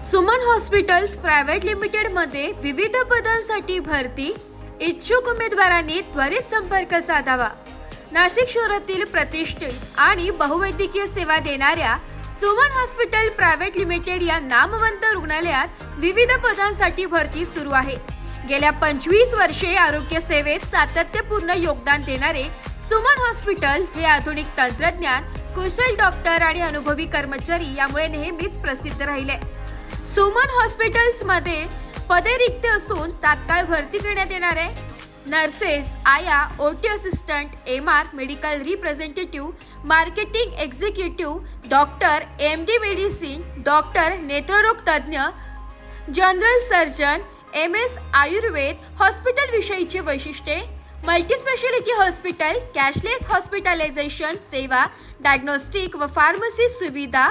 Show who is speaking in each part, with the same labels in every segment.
Speaker 1: Suman hospitals private लिमिटेडमध्ये विविध पदांसाठी भरती. इच्छुक उमेदवारांनी त्वरित संपर्क साधावा. नाशिक शहरातील प्रतिष्ठित आणि बहुवैद्यकीय सेवा देणाऱ्या सुमन हॉस्पिटल प्रायव्हेट लिमिटेड या नामवंत रुग्णालयात विविध पदांसाठी भरती सुरू आहे. गेल्या पंचवीस वर्षे आरोग्य सेवेत सातत्यपूर्ण योगदान देणारे सुमन हॉस्पिटल्स हे आधुनिक तंत्रज्ञान कुशल डॉक्टर आणि अनुभवी कर्मचारी यामुळे नेहमीच प्रसिद्ध राहिले. सुमन हॉस्पिटल्समध्ये पदे रिक्त असून तात्काळ भरती करण्यात येणार आहे. नर्सेस आया OT assistant M R medical representative marketing executive doctor M D medicine doctor नेत्ररोग तज्ज्ञ general surgeon M S Ayurveda हॉस्पिटलविषयीची वैशिष्ट्ये मल्टीस्पेशालिटी हॉस्पिटल कॅशलेस हॉस्पिटलायझेशन सेवा डायग्नोस्टिक व फार्मसी सुविधा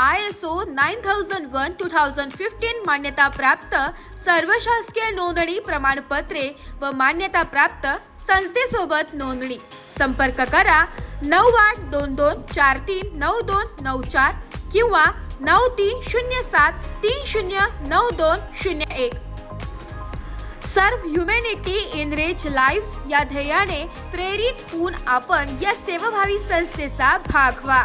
Speaker 1: I S O nine thousand one two thousand fifteen मान्यताप्राप्त सर्व शासकीय नोंदणी प्रमाणपत्रे व मान्यताप्राप्त संस्थेसोबत नोंदणी. संपर्क करा नऊ आठ दोन दोन चार तीन नऊ दोन नऊ चार किंवा नऊ तीन शून्य सात तीन शून्य नऊ दोन शून्य एक. Serve humanity in rich lives या ध्येयाने प्रेरित होऊन आपण या सेवाभावी संस्थेचा भाग व्हा.